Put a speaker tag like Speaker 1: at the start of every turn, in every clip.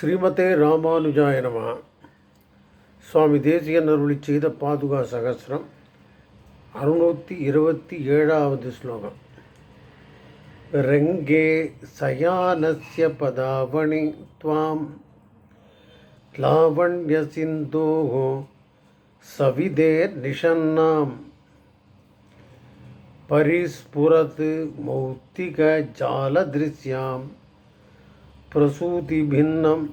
Speaker 1: ஸ்ரீமதே ராமானுஜாய நம. சுவாமி தேசியன் அருளி செய்த பாதுகா சகசிரம் அறுநூற்றி இருபத்தி ஏழாவது ஸ்லோகம். ரங்கே சயானஸ்ய பதாவணி துவாம். லாவண்ய சிந்தோகோ சவிதே நிஷன்னாம். பரிஸ்புரத்து மௌத்திக ஜாலதிருஷ்யாம். प्रसूतिभिन्नं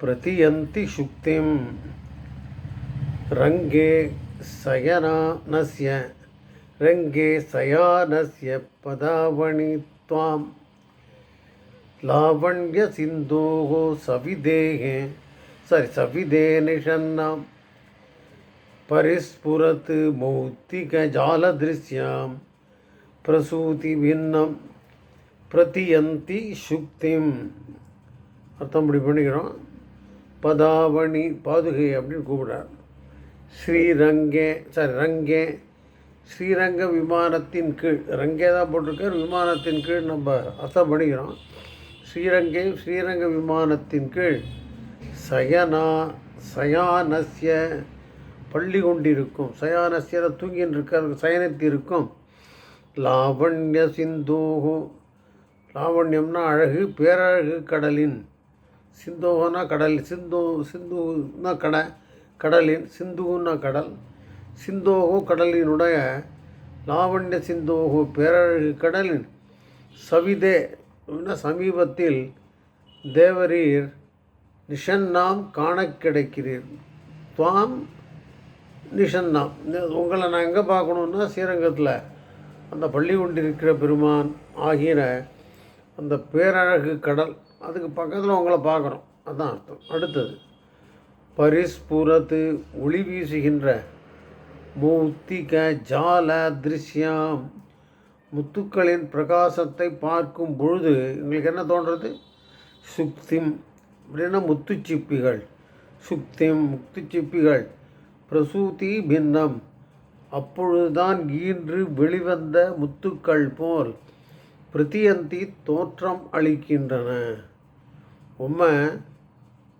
Speaker 1: प्रतियन्ति शुक्तिं। रङ्गे शयनानस्य रङ्गे शयानस्य पदावणि त्वां। लावण्यसिन्धोः सविदेः सारि सविदे निषन्नां। परिस्फुरत् मौक्तिकजालदृश्यां प्रसूतिभिन्नं பிரதியந்தி சுக்திம். அர்த்தம் இப்படி பண்ணிக்கிறோம். பதாவணி பாதுகை அப்படின்னு கூப்பிடுறார். ஸ்ரீரங்கே சாரி ரங்கே. ஸ்ரீரங்க விமானத்தின் கீழ் ரங்கே தான் போட்டிருக்கார். விமானத்தின் கீழ் நம்ம அர்த்தம் பண்ணிக்கிறோம். ஸ்ரீரங்கே ஸ்ரீரங்க விமானத்தின் கீழ் சயனா சயானஸ்ய பள்ளி கொண்டிருக்கும். சயானஸ்யர தூங்கின்னு இருக்கார் சயனித்திருக்கும் லாவண்ய சிந்தோகோ லாவண்யம்னா அழகு பேரழகு கடலின். சிந்தோகனா கடல் சிந்து சிந்துனா கடை கடலின் சிந்துன்னா கடல். சிந்தோகோ கடலினுடைய லாவண்ய சிந்தோகோ பேரழகு கடலின். சவிதே சமீபத்தில் தேவரீர் நிஷன்னாம் காண கிடைக்கிறீர். துவாம் நிஷன்னாம். உங்களை நான் எங்கே பார்க்கணுன்னா ஸ்ரீரங்கத்தில். அந்த பள்ளி கொண்டிருக்கிற பெருமான் ஆகிற அந்த பேரழகு கடல் அதுக்கு பக்கத்தில் உங்களை பார்க்குறோம். அதுதான் அர்த்தம். அடுத்தது பரிஸ்புரத்து ஒளி வீசுகின்ற மூத்திக ஜால திருஷ்யம். முத்துக்களின் பிரகாசத்தை பார்க்கும் பொழுது எங்களுக்கு என்ன தோன்றது? சுக்திம். அப்படின்னா முத்துச்சிப்பிகள் சுக்திம் முத்துச்சிப்பிகள் பிரசூதி பின்னம். அப்பொழுதுதான் ஈன்று வெளிவந்த முத்துக்கள் போல். பிரதியந்தி தோற்றம் அளிக்கின்றன. உம்மை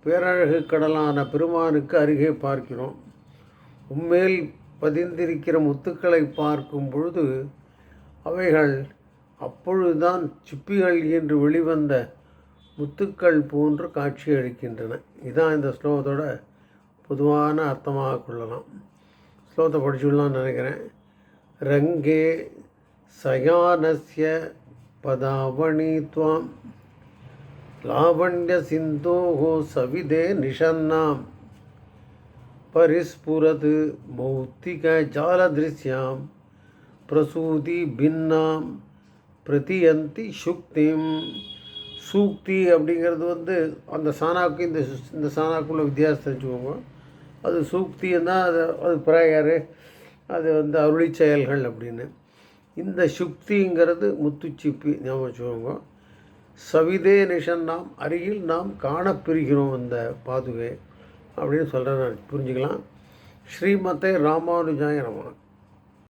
Speaker 1: பேரழகு கடலான பெருமானுக்கு அருகே பார்க்கிறோம். உம்மேல் பதிந்திருக்கிற முத்துக்களை பார்க்கும் பொழுது அவைகள் அப்பொழுதுதான் சிப்பிகள் என்று வெளிவந்த முத்துக்கள் போன்று காட்சி அளிக்கின்றன இதுதான் இந்த ஸ்லோகத்தோட பொதுவான அர்த்தமாக கொள்ளலாம். ஸ்லோகத்தை படிச்சுடலாம்னு நினைக்கிறேன். ரங்கே சயானஸ்ய पदावणी त्वां। लावण्यसिन्धोः सविदे निषन्नां परिस्फुरत् भौतिकजालदृश्यां பிரசூதிபின்னாம் பிரதியந்தி சுக்திம் சூக்தி அப்படிங்கிறது வந்து அந்த சாணாவுக்கு இந்த இந்த சாணாக்குள்ள வித்தியாசம் தெரிஞ்சுக்கோங்க அது சூக்தின்னா அது அது பிரேயரு. அது வந்து அருளி செயல்கள் அப்படின்னு. இந்த சுக்திங்கிறது முத்துச்சிப்பி ஞாபகம் வச்சுக்கோங்க. சவிதே நிஷன் நாம் அருகில் நாம் காணப்பெறுகிறோம் அந்த பாதுகை அப்படின்னு சொல்கிறேன் நான். புரிஞ்சுக்கலாம்? ஸ்ரீமத்தை ராமானுஜாய நமக்கு